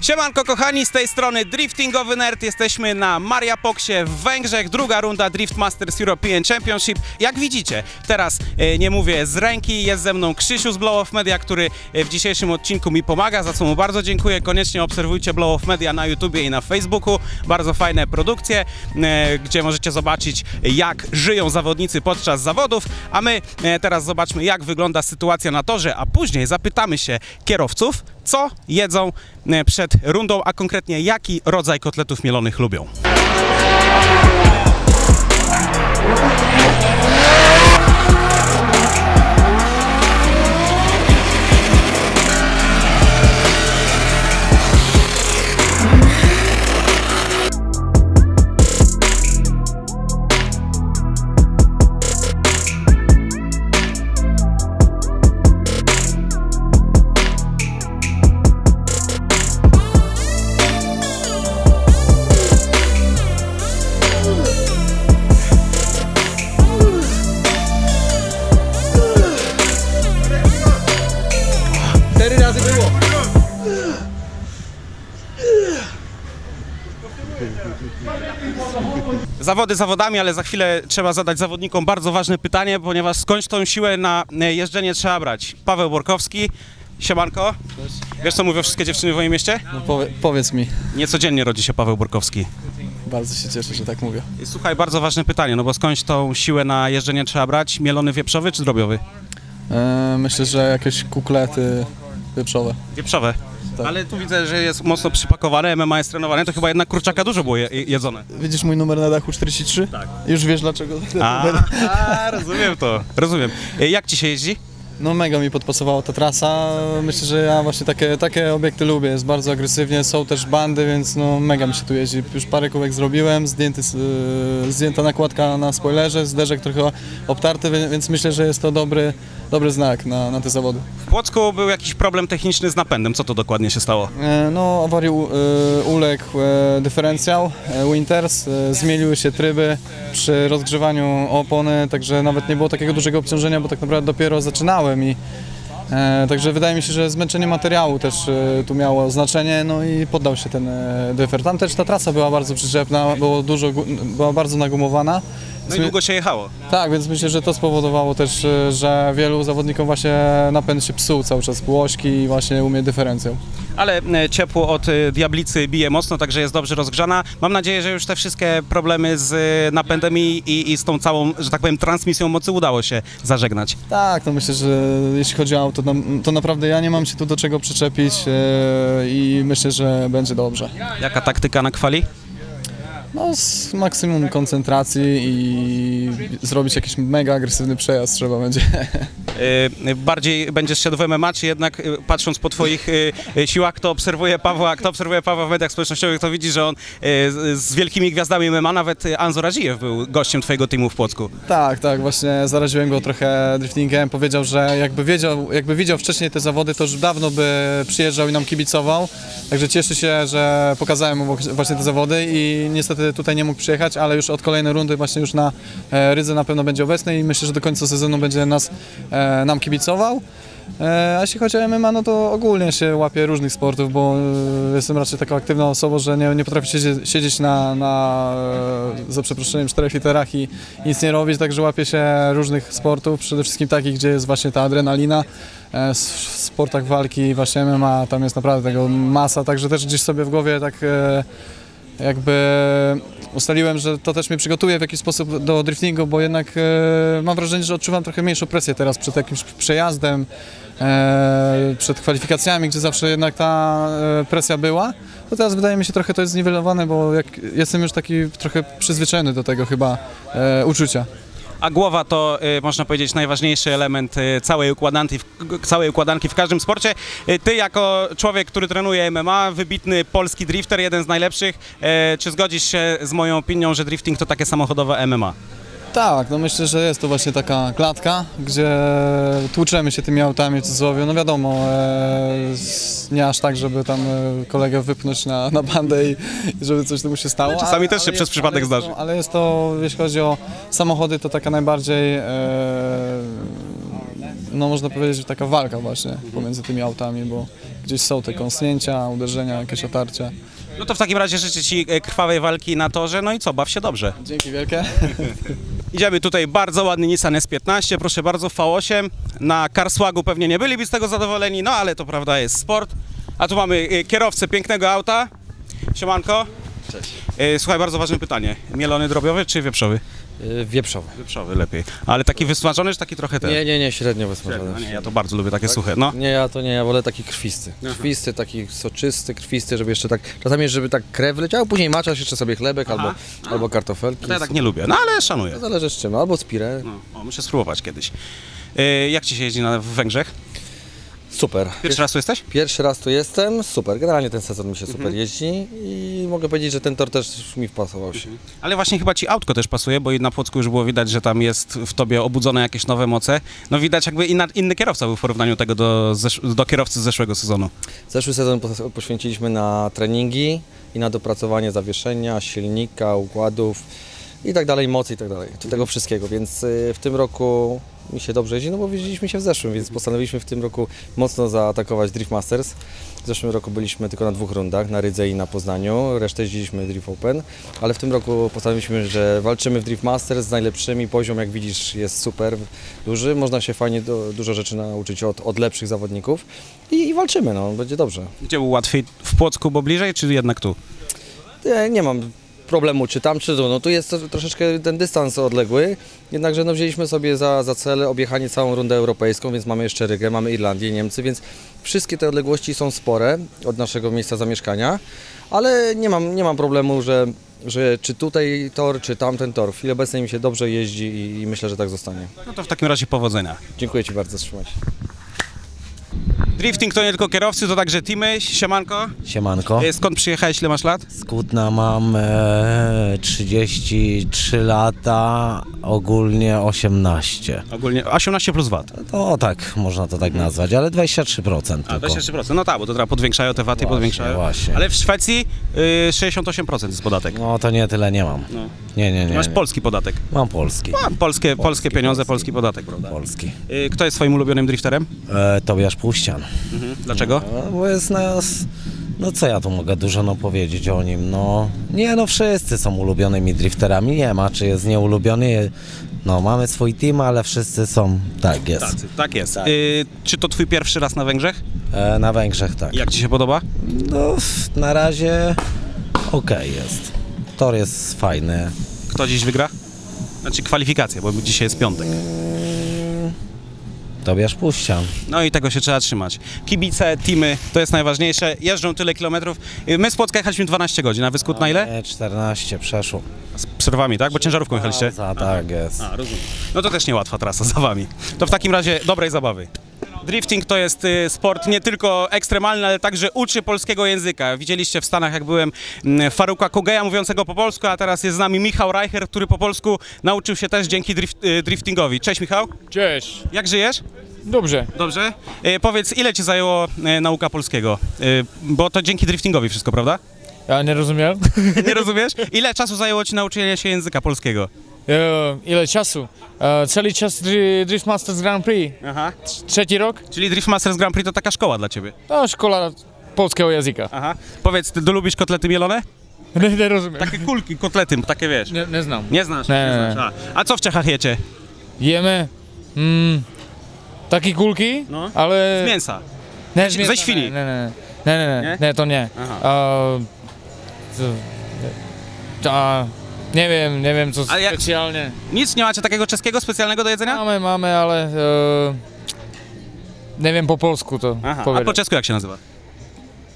Siemanko kochani, z tej strony Driftingowy Nerd, jesteśmy na Mariapoksie w Węgrzech, druga runda Drift Masters European Championship. Jak widzicie, teraz e, nie mówię z ręki, jest ze mną Krzysiu z Blow Off Media, który e, w dzisiejszym odcinku mi pomaga, za co mu bardzo dziękuję. Koniecznie obserwujcie Blow Off Media na YouTubie i na Facebooku, bardzo fajne produkcje, e, gdzie możecie zobaczyć jak żyją zawodnicy podczas zawodów, a my e, teraz zobaczmy jak wygląda sytuacja na torze, a później zapytamy się kierowców, co jedzą e, przed rundą, a konkretnie jaki rodzaj kotletów mielonych lubią. Zawody zawodami, ale za chwilę trzeba zadać zawodnikom bardzo ważne pytanie, ponieważ skądś tą siłę na e, jeżdżenie trzeba brać. Paweł Borkowski, siemanko. Wiesz co mówią wszystkie dziewczyny w moim mieście? No powie, powiedz mi. Niecodziennie rodzi się Paweł Borkowski. Bardzo się cieszę, że tak mówię. Słuchaj, bardzo ważne pytanie, no bo skądś tą siłę na jeżdżenie trzeba brać? Mielony wieprzowy czy drobiowy? E, myślę, że jakieś kuklety wieprzowe. Wieprzowe. Tak. Ale tu widzę, że jest mocno przypakowane, MMA jest trenowane, to chyba jednak kurczaka dużo było je, jedzone. Widzisz mój numer na dachu 43? Tak. Już wiesz dlaczego? A, a, rozumiem to, rozumiem. E, Jak ci się jeździ? No mega mi podpasowała ta trasa. Myślę, że ja właśnie takie, takie obiekty lubię. Jest bardzo agresywnie, są też bandy, więc no mega mi się tu jeździ. Już parę kółek zrobiłem, zdjęty, e, zdjęta nakładka na spoilerze, zderzek trochę obtarty, więc myślę, że jest to dobry, dobry znak na, na te zawody. W Płocku był jakiś problem techniczny z napędem, co to dokładnie się stało? E, No, awarii u- e, uległ e, dyferencjał e, Winters, e, zmieniły się tryby przy rozgrzewaniu opony, także nawet nie było takiego dużego obciążenia, bo tak naprawdę dopiero zaczynałem i e, także wydaje mi się, że zmęczenie materiału też tu miało znaczenie, no i poddał się ten dyfer. Tam też ta trasa była bardzo przyczepna, było dużo, była bardzo nagumowana. No i długo się jechało. Tak, więc myślę, że to spowodowało też, e, że wielu zawodnikom właśnie napęd się psuł cały czas, półośki i właśnie umie dyferencjał. Ale e, ciepło od e, diablicy bije mocno, także jest dobrze rozgrzana. Mam nadzieję, że już te wszystkie problemy z napędem i, i, z tą całą, że tak powiem, transmisją mocy udało się zażegnać. Tak, no myślę, że jeśli chodzi o auto, to, naprawdę ja nie mam się tu do czego przyczepić i myślę, że będzie dobrze. Jaka taktyka na kwali? No z maksimum koncentracji i zrobić jakiś mega agresywny przejazd trzeba będzie. E, Bardziej będziesz szedł w MMA, czy jednak e, patrząc po twoich e, siłach, kto obserwuje Pawła, kto obserwuje Pawła w mediach społecznościowych, to widzi, że on z, wielkimi gwiazdami MMA, nawet Anzo Razijew był gościem twojego teamu w Płocku. Tak, tak, właśnie zaraziłem go trochę driftingiem. Powiedział, że jakby wiedział, jakby widział wcześniej te zawody, to już dawno by przyjeżdżał i nam kibicował. Także cieszy się, że pokazałem mu właśnie te zawody i niestety tutaj nie mógł przyjechać, ale już od kolejnej rundy właśnie już na e, Rydze na pewno będzie obecny i myślę, że do końca sezonu będzie nas, e, nam kibicował. E, A jeśli chodzi o MMA, no to ogólnie się łapię różnych sportów, bo jestem raczej taką aktywną osobą, że nie, nie potrafię siedzieć, siedzieć na, na za przeproszeniem, czterech literach i nic nie robić, także łapię się różnych sportów, przede wszystkim takich, gdzie jest właśnie ta adrenalina. W sportach walki, właśnie MMA, tam jest naprawdę tego masa, także też gdzieś sobie w głowie tak jakby ustaliłem, że to też mnie przygotuje w jakiś sposób do driftingu, bo jednak e, mam wrażenie, że odczuwam trochę mniejszą presję teraz przed jakimś przejazdem, e, przed kwalifikacjami, gdzie zawsze jednak ta e, presja była. To teraz wydaje mi się trochę to jest zniwelowane, bo jak, jestem już taki trochę przyzwyczajony do tego chyba e, uczucia. A głowa to, y, można powiedzieć, najważniejszy element y, całej układanki, całej układanki w każdym sporcie. Y, Ty jako człowiek, który trenuje MMA, wybitny polski drifter, jeden z najlepszych, czy zgodzisz się z moją opinią, że drifting to takie samochodowe MMA? Tak, no myślę, że jest to właśnie taka klatka, gdzie tłuczemy się tymi autami w cudzysłowie. No wiadomo, e, nie aż tak, żeby tam e, kolegę wypnąć na, na bandę i, i żeby coś mu się stało. Ale czasami też się przez jest- przypadek ale jest zdarzy. To, ale jest to, jeśli chodzi o samochody, to taka najbardziej, e, no można powiedzieć, taka walka właśnie pomiędzy tymi autami, bo gdzieś są te kąsnięcia, uderzenia, jakieś otarcia. No to w takim razie życzę Ci e, krwawej walki na torze, no i co, baw się dobrze. Dzięki wielkie. Idziemy tutaj, bardzo ładny Nissan S15, proszę bardzo, V8. Na Karsłagu pewnie nie byliby z tego zadowoleni, no ale to prawda jest sport. A tu mamy e, kierowcę pięknego auta. Siemanko. Cześć. E, Słuchaj, bardzo ważne pytanie. Mielony drobiowy czy wieprzowy? Y, Wieprzowy. Wieprzowy lepiej. Ale taki wysmażony, czy taki trochę ten? Nie, nie, nie, średnio wysmażony. No nie, ja to bardzo lubię takie suche. No. Nie, ja to nie, ja wolę taki krwisty. Krwisty, taki soczysty, krwisty, żeby jeszcze tak, czasami żeby tak krew leciała, później maczasz jeszcze sobie chlebek albo, albo kartofelki. To ja tak nie lubię, no ale szanuję. To zależy z czym, albo spirę. No, o, muszę spróbować kiedyś. E, Jak Ci się jeździ na w Węgrzech? Super. Pierwszy raz tu jesteś? Pierwszy raz tu jestem, super. Generalnie ten sezon mi się Mhm. super jeździ i mogę powiedzieć, że ten tor też mi wpasował się. Ale właśnie chyba ci autko też pasuje, bo i na Płocku już było widać, że tam jest w tobie obudzone jakieś nowe moce. No widać jakby inna, inny kierowca był w porównaniu tego do, do kierowcy z zeszłego sezonu. Zeszły sezon poświęciliśmy na treningi i na dopracowanie zawieszenia, silnika, układów i tak dalej, mocy i tak dalej, tego wszystkiego, więc y, w tym roku mi się dobrze jeździ, no bo widzieliśmy się w zeszłym, więc postanowiliśmy w tym roku mocno zaatakować Drift Masters. W zeszłym roku byliśmy tylko na dwóch rundach, na Rydze i na Poznaniu, resztę jeździliśmy Drift Open, ale w tym roku postanowiliśmy, że walczymy w Drift Masters z najlepszymi, poziom jak widzisz jest super duży, można się fajnie do, dużo rzeczy nauczyć od, od lepszych zawodników i, i walczymy, no, będzie dobrze. Gdzie było łatwiej? W Płocku, bo bliżej, czy jednak tu? Nie, nie mam problemu, czy tam, czy tu. No tu jest troszeczkę ten dystans odległy, jednakże no, wzięliśmy sobie za, za cel objechanie całą rundę europejską, więc mamy jeszcze Rygę, mamy Irlandię, Niemcy, więc wszystkie te odległości są spore od naszego miejsca zamieszkania, ale nie mam, nie mam problemu, że, że czy tutaj tor, czy tamten tor. W chwili obecnej mi się dobrze jeździ i, i myślę, że tak zostanie. No to w takim razie powodzenia. Dziękuję Ci bardzo, trzymaj się. Drifting to nie tylko kierowcy, to także teamy. Siemanko. Siemanko. E, Skąd przyjechałeś? Ile masz lat? Z Kutna mam e, 33 lata, ogólnie 18. Ogólnie 18 plus VAT. To tak, można to tak nazwać, ale 23% A, tylko. 23%. No tak, bo to teraz podwiększają te VAT-y, Właśnie, podwiększają. właśnie. Ale w Szwecji y, 68% jest podatek. No to nie tyle nie mam. No. Nie, nie, nie. Masz nie. polski podatek. Mam polski. A, polskie, polskie pieniądze, polski. polski podatek, prawda? Polski. Y, Kto jest twoim ulubionym drifterem? E, Tobiasz Puścian. Dlaczego? No, bo jest nas... No co ja tu mogę dużo no powiedzieć o nim? No nie no wszyscy są ulubionymi drifterami, nie ma czy jest nieulubiony. No mamy swój team, ale wszyscy są, tak jest. Tacy, tak jest. Y, czy to twój pierwszy raz na Węgrzech? E, na Węgrzech tak. Jak ci się podoba? No, na razie okej jest. Tor jest fajny. Kto dziś wygra? Znaczy kwalifikacje, bo dzisiaj jest piątek. Tobiasz Puścian. No i tego się trzeba trzymać. Kibice, teamy, to jest najważniejsze. Jeżdżą tyle kilometrów. Y, My z Płocka jechaliśmy 12 godzin, a wy z Kutna ile? Nie, 14 przeszło. Z przerwami, tak? Bo ciężarówką jechaliście? Za, tak jest. A, rozumiem. No to też niełatwa trasa za wami. To w takim razie dobrej zabawy. Drifting to jest y, sport nie tylko ekstremalny, ale także uczy polskiego języka. Widzieliście w Stanach, jak byłem, mm, Faruka Kugeja mówiącego po polsku, a teraz jest z nami Michał Reicher, który po polsku nauczył się też dzięki drift, y, driftingowi. Cześć Michał, Cześć. jak żyjesz? Dobrze. Dobrze. Y, powiedz, ile ci zajęło y, nauka polskiego? Y, bo to dzięki driftingowi wszystko, prawda? Ja nie rozumiem. Nie rozumiesz? Ile czasu zajęło ci nauczenie się języka polskiego? E, ile czasu? E, cały czas dri, Drift Masters Grand Prix. Aha. Trzeci rok? Czyli Drift Masters Grand Prix to taka szkoła dla ciebie. To szkoła polskiego języka. Aha. Powiedz, ty lubisz kotlety mielone? Nie, nie rozumiem. Takie kulki, kotlety, takie wiesz. Nie, nie znam. Nie znasz? Nie. znasz. A. A co w Czechach jecie? Jemy mm, takie kulki, No. ale... Z mięsa. Nie, ze mięsa, świni. Nie, nie, nie, nie, nie, Nie? nie, nie to nie. Aha. E, to, a, nie wiem, nie wiem co Ale jak- specjalnie. Nic nie macie takiego czeskiego specjalnego do jedzenia? Mamy, mamy, ale... E, nie wiem po polsku to Aha. A po czesku jak się nazywa?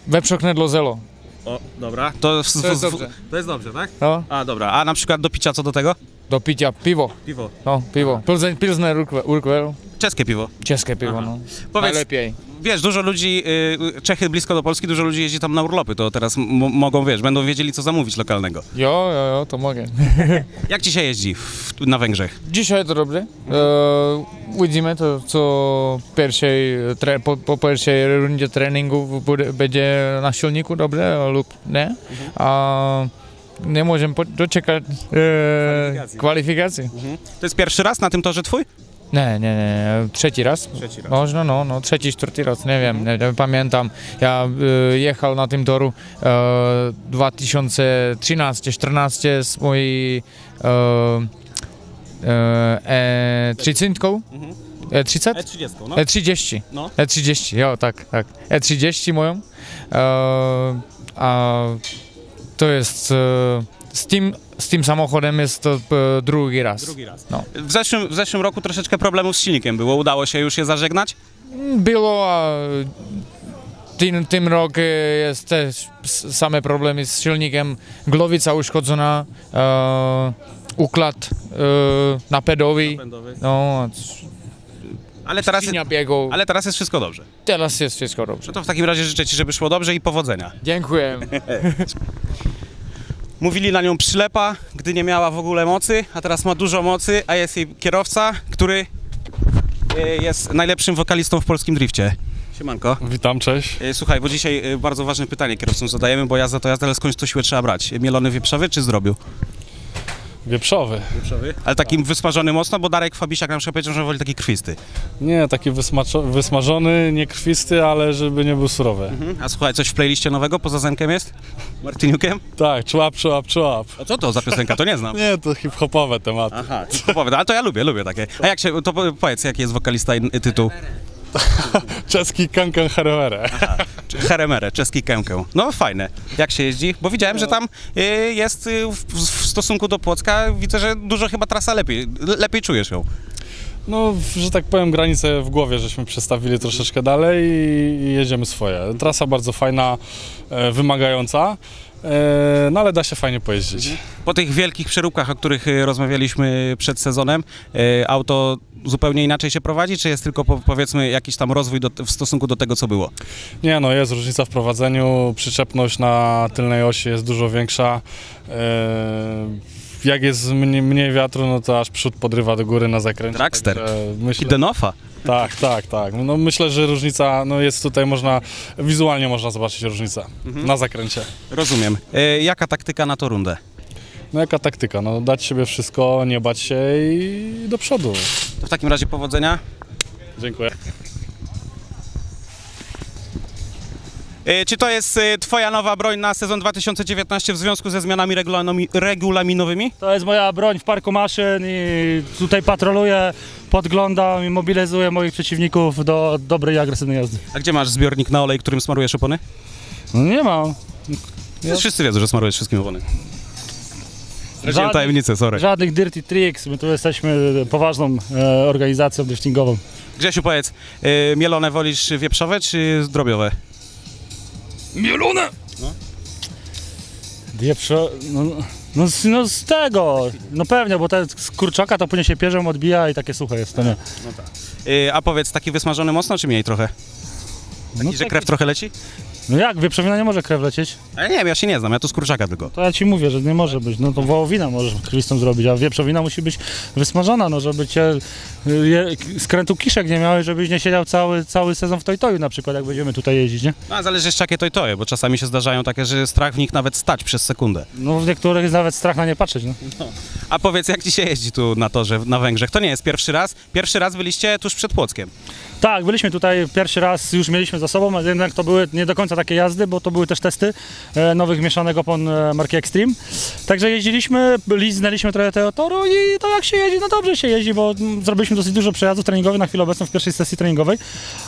Weprzoknedlo zelo. O, dobra. To, w, To jest w- w- dobrze. To jest dobrze, tak? No, A, dobra. A na przykład do picia co do tego? Do picia piwo. Piwo. No, piwo. Pilsner, Pilsner Urquell. Czeskie piwo. Czeskie piwo, Aha. no. Powiedz, Najlepiej. wiesz, dużo ludzi, y, Czechy blisko do Polski, dużo ludzi jeździ tam na urlopy, to teraz mogą, wiesz, będą wiedzieli co zamówić lokalnego. Jo, jo, jo, to mogę. Jak ci się jeździ w, na Węgrzech? Dzisiaj to dobrze. E, widzimy to, co pierwszej, tre, po, po pierwszej rundzie treningu będzie na silniku dobrze lub nie. A nie możemy doczekać e, Kwalifikacji. kwalifikacji. To jest pierwszy raz na tym torze twój? Nie, nie, nie, trzeci raz. Trzeci raz. Można, no, no, trzeci, czwarty raz, nie wiem, nie, nie pamiętam. Ja e, jechał na tym toru e, 2013-14 z mojej e, e, e, trzycynką, Mhm. e, 30? E30, no. E30. No. E30, jo, tak, tak. E30 moją. E, a to jest e, z tym, z tym samochodem jest to e, drugi raz. Drugi raz. No. W zeszłym, w zeszłym roku troszeczkę problemów z silnikiem było. Udało się już je zażegnać? Było, a tym, tym rok e, jest też same problemy z silnikiem. Głowica uszkodzona, e, układ e, napędowy. No, Ale teraz, biegu. ale teraz jest wszystko dobrze. Teraz jest wszystko dobrze. No to w takim razie życzę Ci, żeby szło dobrze i powodzenia. Dziękuję. Mówili na nią przylepa, gdy nie miała w ogóle mocy, a teraz ma dużo mocy, a jest jej kierowca, który e, jest najlepszym wokalistą w polskim drifcie. Siemanko. Witam, cześć. E, Słuchaj, bo dzisiaj e, bardzo ważne pytanie kierowcom zadajemy, bo jazda to jazda, ale skądś to siłę trzeba brać. Mielony wieprzowy czy zdrobił? Wieprzowy. Wieprzowy. Ale takim wysmażony mocno, bo Darek Fabisiak na przykład powiedział, że woli taki krwisty. Nie, taki wysmażony, nie krwisty, ale żeby nie był surowy. Mhm. A słuchaj, coś w playliście nowego poza Zenkiem jest? Martyniukiem? Tak, człap, człap, człap. A co to za piosenka? To nie znam. Nie, to hip-hopowe tematy. Aha, powiedz, ale to ja lubię, lubię takie. A jak się, to po- powiedz, jaki jest wokalista i tytuł? Czeski kankan herewere. Heremere, czeski kękę. No fajne. Jak się jeździ? Bo widziałem, że tam y, jest y, w, w stosunku do Płocka, widzę, że dużo chyba trasa lepiej, lepiej czujesz ją. No, że tak powiem, granice w głowie żeśmy przestawili troszeczkę dalej i, jedziemy swoje. Trasa bardzo fajna, e, wymagająca, no ale da się fajnie pojeździć. Po tych wielkich przeróbkach, o których y, rozmawialiśmy przed sezonem, auto zupełnie inaczej się prowadzi, czy jest tylko po, powiedzmy jakiś tam rozwój do, w stosunku do tego, co było? Nie no, jest różnica w prowadzeniu, przyczepność na tylnej osi jest dużo większa. E, jak jest mniej, mniej wiatru, no to aż przód podrywa do góry na zakręcie. Dragster. Myślę, I Denofa. tak, tak, tak. No myślę, że różnica no jest tutaj, można, wizualnie można zobaczyć różnicę na zakręcie. Rozumiem. Y, jaka taktyka na to rundę? No jaka taktyka? No dać siebie wszystko, nie bać się i do przodu. To w takim razie powodzenia. Dziękuję. Czy to jest y, twoja nowa broń na sezon 2019 w związku ze zmianami regulaminowymi? To jest moja broń w parku maszyn i tutaj patroluję, podglądam i mobilizuję moich przeciwników do dobrej i agresywnej jazdy. A gdzie masz zbiornik na olej, którym smarujesz opony? No nie mam. No. Wszyscy wiedzą, że smarujesz wszystkim opony. Zdradziłem Żadnych- tajemnicę, sorry. Żadnych dirty tricks, my tu jesteśmy poważną e, organizacją driftingową. Grzesiu, powiedz, y, mielone wolisz wieprzowe czy zdrobiowe? Wieprzo... No, no, z- no z tego, no pewnie, bo te z kurczaka to później się pierzem odbija i takie suche jest, to nie. Y, a powiedz, taki wysmażony mocno czy mniej trochę? Taki, No, że taki- krew trochę leci? No jak, wieprzowina nie może krew lecieć? A ja nie wiem, ja się nie znam, ja tu z kurczaka tylko. To ja ci mówię, że nie może być. No to wołowina możesz krwistą zrobić, a wieprzowina musi być wysmażona, no żeby cię y, je, skrętu kiszek nie miały, żebyś nie siedział cały, cały sezon w Tojtoju na przykład, jak będziemy tutaj jeździć, nie? No, a zależy jeszcze jakie to i to jest, bo czasami się zdarzają takie, że strach w nich nawet stać przez sekundę. No w niektórych jest nawet strach na nie patrzeć, no. A powiedz, jak ci się jeździ tu na torze na Węgrzech? To nie jest pierwszy raz. Pierwszy raz byliście tuż przed Płockiem. Tak, byliśmy tutaj pierwszy raz, już mieliśmy za sobą, ale jednak to były nie do końca takie jazdy, bo to były też testy e, nowych mieszanych opon e, marki Extreme. Także jeździliśmy, liznęliśmy trochę tego toru i to jak się jeździ, no dobrze się jeździ, bo mm, zrobiliśmy dosyć dużo przejazdów treningowych na chwilę obecną w pierwszej sesji treningowej.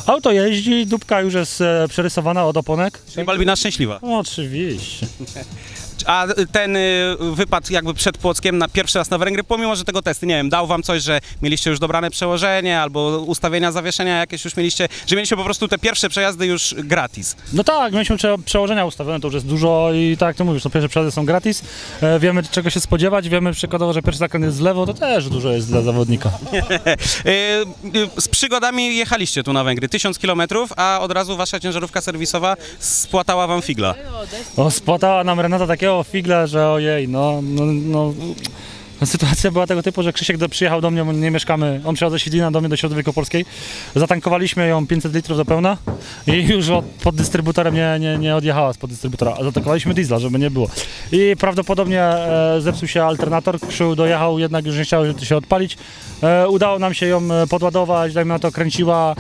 Auto jeździ, dupka już jest e, przerysowana od oponek. Czyli Balbina szczęśliwa. No, oczywiście. A ten y, wypad jakby przed Płockiem na pierwszy raz na Węgry, pomimo, że tego testy, nie wiem, dał wam coś, że mieliście już dobrane przełożenie albo ustawienia zawieszenia jakieś już mieliście, że mieliście po prostu te pierwsze przejazdy już gratis. No tak, mieliśmy prze, przełożenia ustawione, to już jest dużo i tak jak ty mówisz, no pierwsze przejazdy są gratis, e, wiemy czego się spodziewać, wiemy przykładowo, że pierwszy zakręt jest z lewo, to też dużo jest dla zawodnika. Y, y, z przygodami jechaliście tu na Węgry, 1000 km, a od razu wasza ciężarówka serwisowa spłatała wam figla. O, spłatała nam Renata takiego figla, że ojej, no, no No, Sytuacja była tego typu, że Krzysiek do, przyjechał do mnie, nie mieszkamy, on przyjechał ze Świdlina do mnie do Środy Wielkopolskiej. Zatankowaliśmy ją 500 litrów do pełna i już od, pod dystrybutorem nie, nie, nie odjechała spod dystrybutora, a zatankowaliśmy diesla, żeby nie było. I prawdopodobnie e, zepsuł się alternator, Krzył dojechał, jednak już nie chciał się odpalić. E, udało nam się ją e, podładować, dajmy na to kręciła,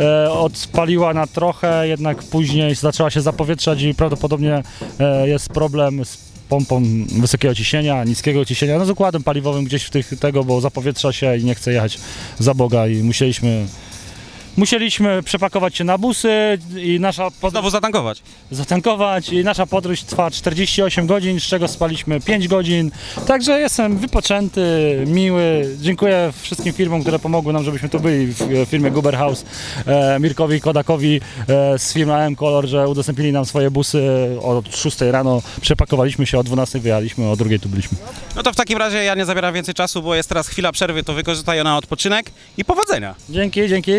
e, odpaliła na trochę, jednak później zaczęła się zapowietrzać i prawdopodobnie e, jest problem z pompą wysokiego ciśnienia, niskiego ciśnienia, no z układem paliwowym gdzieś w tych tego, bo zapowietrza się i nie chce jechać za Boga i musieliśmy Musieliśmy przepakować się na busy i nasza podróż, Znowu zatankować. zatankować i nasza podróż trwa 48 godzin, z czego spaliśmy 5 godzin. Także jestem wypoczęty, miły. Dziękuję wszystkim firmom, które pomogły nam, żebyśmy tu byli w firmie Guber House, e, Mirkowi Kodakowi e, z firmy AM Color, że udostępnili nam swoje busy od 6 rano. Przepakowaliśmy się, o 12 wyjechaliśmy, o 2 tu byliśmy. No to w takim razie ja nie zabieram więcej czasu, bo jest teraz chwila przerwy, to wykorzystaj ją na odpoczynek i powodzenia. Dzięki, dzięki.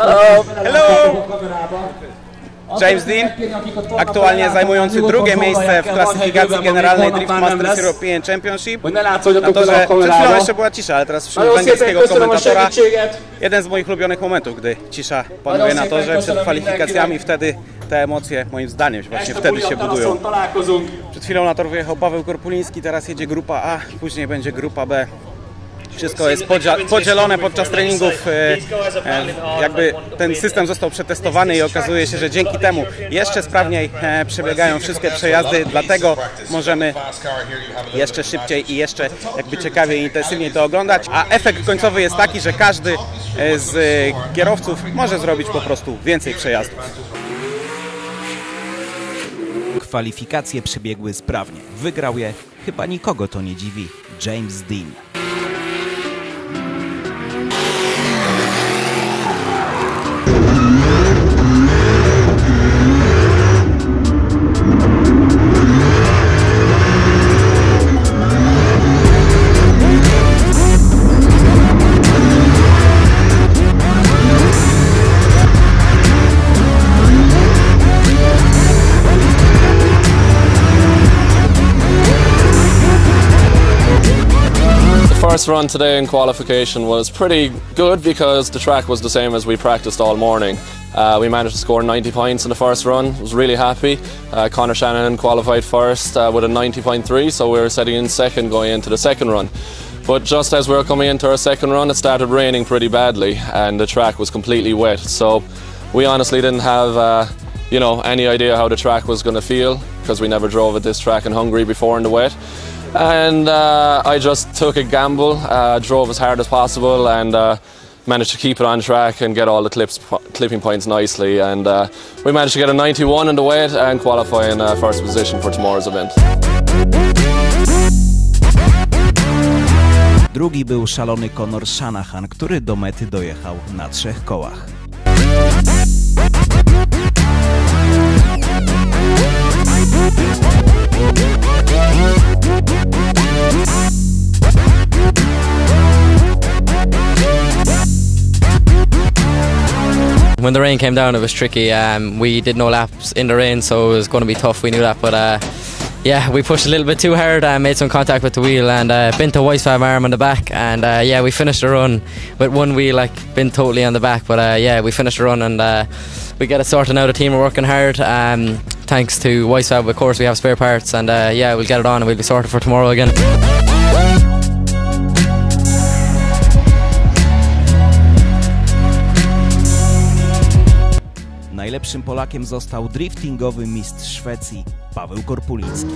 Uh, hello. James Dean, aktualnie zajmujący drugie miejsce w klasyfikacji generalnej Drift Masters European Championship. Na to, że przed chwilą jeszcze była cisza, ale teraz szépen węgierskiego komentatora. Jeden z moich ulubionych momentów, gdy cisza panuje na torze przed kwalifikacjami, wtedy te emocje moim zdaniem właśnie wtedy się budują. Przed chwilą na tor wyjechał Paweł Korpuliński, teraz jedzie grupa A, później będzie grupa B. Wszystko jest podzielone podczas treningów. e, e, Jakby ten system został przetestowany i okazuje się, że dzięki temu jeszcze sprawniej e, przebiegają wszystkie przejazdy, dlatego możemy jeszcze szybciej i jeszcze jakby ciekawiej i intensywniej to oglądać. A efekt końcowy jest taki, że każdy z kierowców może zrobić po prostu więcej przejazdów. Kwalifikacje przebiegły sprawnie. Wygrał je, chyba nikogo to nie dziwi, James Dean. First run today in qualification was pretty good because the track was the same as we practiced all morning. Uh, we managed to score 90 points in the first run. Was really happy. Uh, Connor Shannon qualified first uh, with a 90.3, so we were sitting in second going into the second run. But just as we were coming into our second run, it started raining pretty badly, and the track was completely wet. So we honestly didn't have, uh, you know, any idea how the track was going to feel because we never drove at this track in Hungary before in the wet. And uh, I just took a gamble, uh, drove as hard as possible, and uh, managed to keep it on track and get all the clips, clipping points nicely. And uh, we managed to get a 91 in the weight and qualify in uh, first position for tomorrow's event. Drugi był szalony Conor Shanahan, który do mety dojechał na trzech kołach. When the rain came down, it was tricky. Um, we did no laps in the rain, so it was going to be tough. We knew that, but uh, yeah, we pushed a little bit too hard. Uh, made some contact with the wheel and uh, bent the white fab arm on the back. And uh, yeah, we finished the run with one wheel like been totally on the back. But uh, yeah, we finished the run and uh, we get it sorted now. The team are working hard. Um, thanks to White of course, we have spare parts, and uh, yeah, we'll get it on and we'll be sorted for tomorrow again. Najlepszym Polakiem został driftingowy mistrz Szwecji Paweł Korpuliński.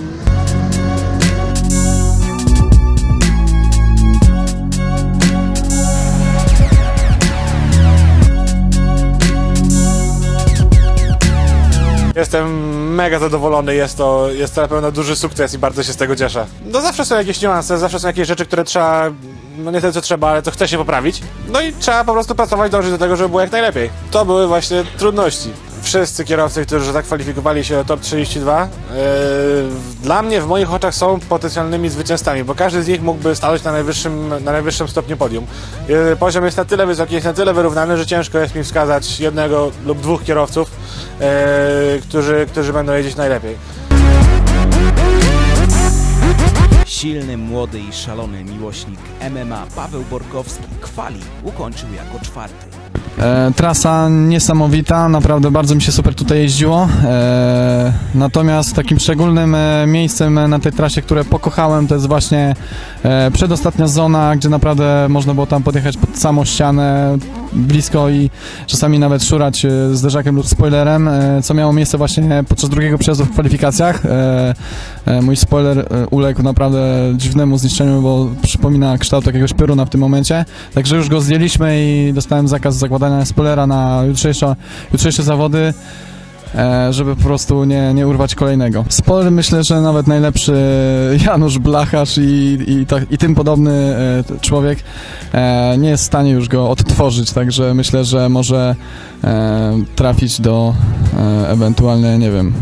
Jestem mega zadowolony, jest to, jest to na pewno duży sukces i bardzo się z tego cieszę. No zawsze są jakieś niuanse, zawsze są jakieś rzeczy, które trzeba, no nie tyle co trzeba, ale co chce się poprawić. No i trzeba po prostu pracować, dążyć do tego, żeby było jak najlepiej. To były właśnie trudności. Wszyscy kierowcy, którzy zakwalifikowali się do top 32, yy, dla mnie w moich oczach są potencjalnymi zwycięzcami, bo każdy z nich mógłby stanąć na najwyższym, na najwyższym stopniu podium. Yy, Poziom jest na tyle wysoki, jest na tyle wyrównany, że ciężko jest mi wskazać jednego lub dwóch kierowców, yy, którzy, którzy będą jeździć najlepiej. Silny, młody i szalony miłośnik MMA Paweł Borkowski kwali ukończył jako czwarty. E, trasa niesamowita, naprawdę bardzo mi się super tutaj jeździło. E, natomiast takim szczególnym e, miejscem na tej trasie, które pokochałem, to jest właśnie e, przedostatnia zona, gdzie naprawdę można było tam podjechać pod samą ścianę blisko i czasami nawet szurać e, zderzakiem lub spoilerem, e, co miało miejsce właśnie podczas drugiego przejazdu w kwalifikacjach. E, mój spoiler uległ naprawdę dziwnemu zniszczeniu, bo przypomina kształt jakiegoś pioruna w tym momencie. Także już go zdjęliśmy i dostałem zakaz zakładania spoilera na jutrzejsze, jutrzejsze zawody, żeby po prostu nie, nie urwać kolejnego. Spoiler myślę, że nawet najlepszy Janusz Blacharz i, i, tak, i tym podobny e, człowiek e, nie jest w stanie już go odtworzyć, także myślę, że może e, trafić do e, ewentualnie, nie wiem,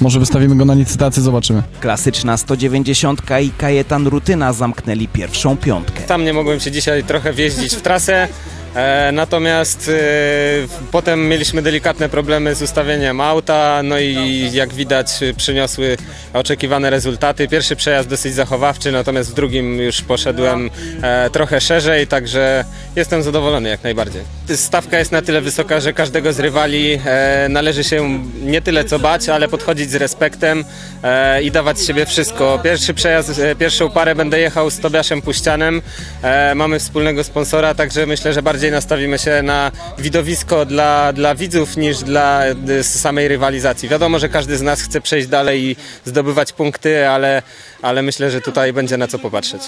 może wystawimy go na licytację, zobaczymy. Klasyczna 190 i Kajetan Rutyna zamknęli pierwszą piątkę. Sam nie mogłem się dzisiaj trochę wjeździć w trasę, e, natomiast e, potem mieliśmy delikatne problemy z ustawieniem auta, no i jak widać e, przyniosły oczekiwane rezultaty. Pierwszy przejazd dosyć zachowawczy, natomiast w drugim już poszedłem e, trochę szerzej, także jestem zadowolony jak najbardziej. Stawka jest na tyle wysoka, że każdego z rywali e, należy się nie tyle co bać, ale podchodzić z respektem e, i dawać z siebie wszystko. Pierwszy przejazd, e, pierwszą parę będę jechał z Tobiaszem Puścianem. E, mamy wspólnego sponsora, także myślę, że bardziej nastawimy się na widowisko dla, dla widzów niż dla e, samej rywalizacji. Wiadomo, że każdy z nas chce przejść dalej i zdobywać punkty, ale, ale myślę, że tutaj będzie na co popatrzeć.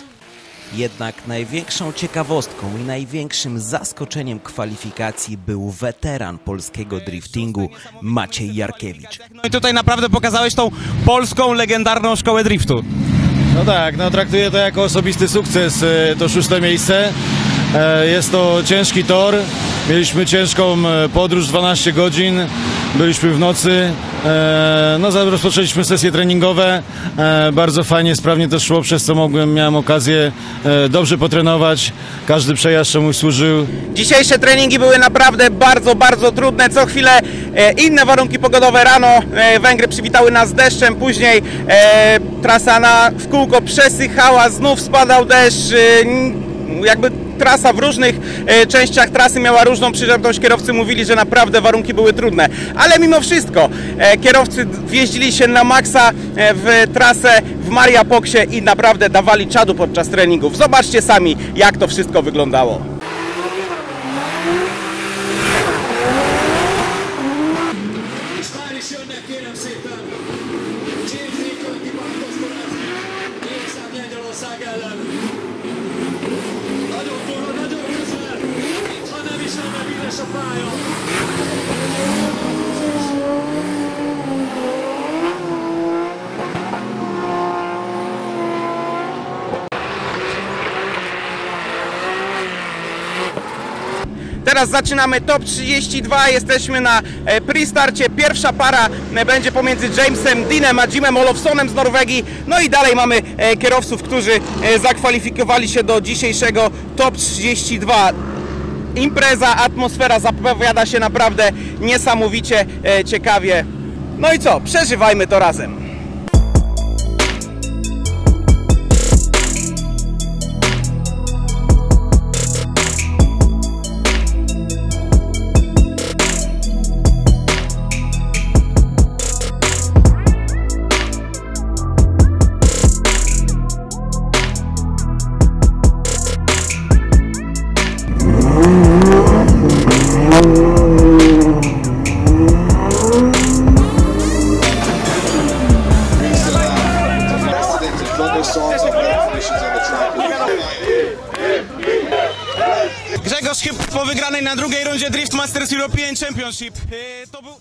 Jednak największą ciekawostką i największym zaskoczeniem kwalifikacji był weteran polskiego driftingu Maciej Jarkiewicz. No i tutaj naprawdę pokazałeś tą polską, legendarną szkołę driftu. No tak, no traktuję to jako osobisty sukces, e, to szóste miejsce. E, Jest to ciężki tor, mieliśmy ciężką e, podróż 12 godzin, byliśmy w nocy, E, no rozpoczęliśmy sesje treningowe, bardzo fajnie, sprawnie to szło, przez co mogłem, miałem okazję dobrze potrenować, każdy przejazd czemuś służył. Dzisiejsze treningi były naprawdę bardzo, bardzo trudne. Co chwilę inne warunki pogodowe. Rano Węgry przywitały nas deszczem, później trasa na, w kółko przesychała, znów spadał deszcz. Jakby trasa w różnych e, częściach trasy miała różną przyczepność. Kierowcy mówili, że naprawdę warunki były trudne. Ale mimo wszystko e, kierowcy wjeździli się na maksa e, w trasę w Maria Poksie i naprawdę dawali czadu podczas treningów. Zobaczcie sami, jak to wszystko wyglądało. Teraz zaczynamy top 32, jesteśmy na e, pre-starcie. Pierwsza para e, będzie pomiędzy Jamesem Deanem a Jimem Olofsonem z Norwegii. No i dalej mamy e, kierowców, którzy zakwalifikowali się do dzisiejszego top 32. Impreza, atmosfera zapowiada się naprawdę niesamowicie ciekawie. No i co, przeżywajmy to razem. Drift Masters European Championship. E, To był